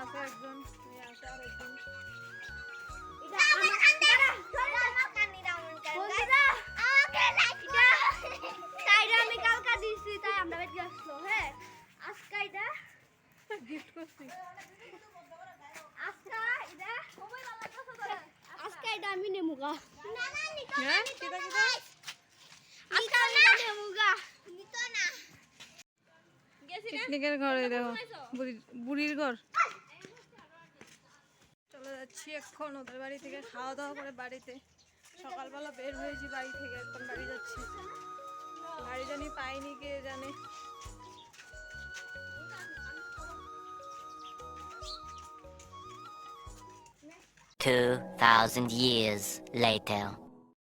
আছে একজন আছে আরেকজন আমি কালকা দিছি তাই আমরা বেটি হ্যাঁ? আজকে এটা গিফট করছি। আজকে এটা আজকে এটা আমি নেমুগা হ্যাঁ? কিটা কিটা? আজকে আমি নেমুগা নিতো না। পিকনিকের ঘরে দেখো বুড়ির ঘর। যাচ্ছি এখন ওদের বাড়ি থেকে, খাওয়া দাওয়া করে বাড়িতে। সকালবেলা বের হয়েছি বাড়ি থেকে, এখন বাড়ি যাচ্ছি। বাড়ি জানি পাইনি কে জানে। Two thousand years later.